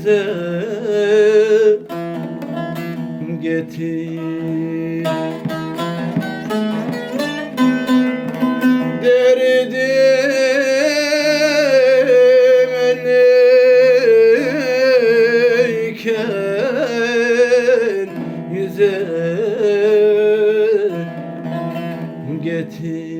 yüze getir Derdim elleyken yüze getir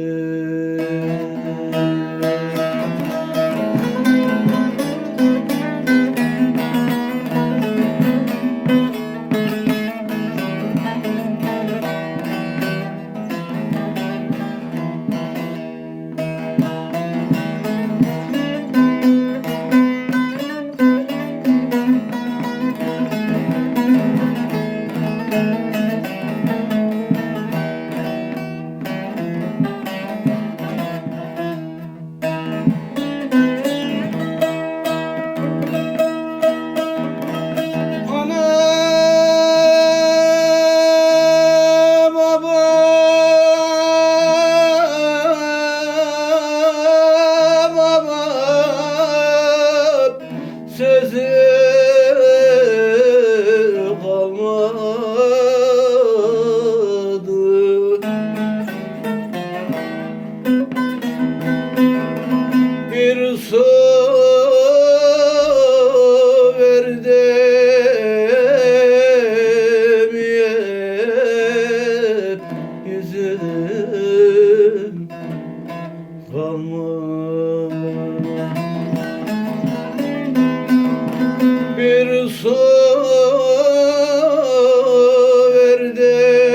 kalmadı bir su verdim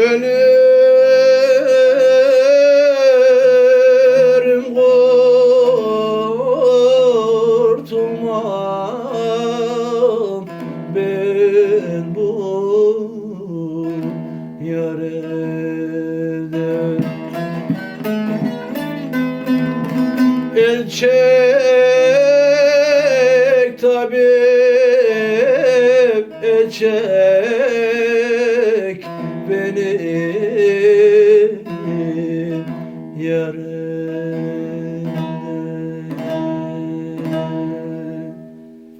Ölürüm kurtulmam. Ben bu yareden El tabip el beni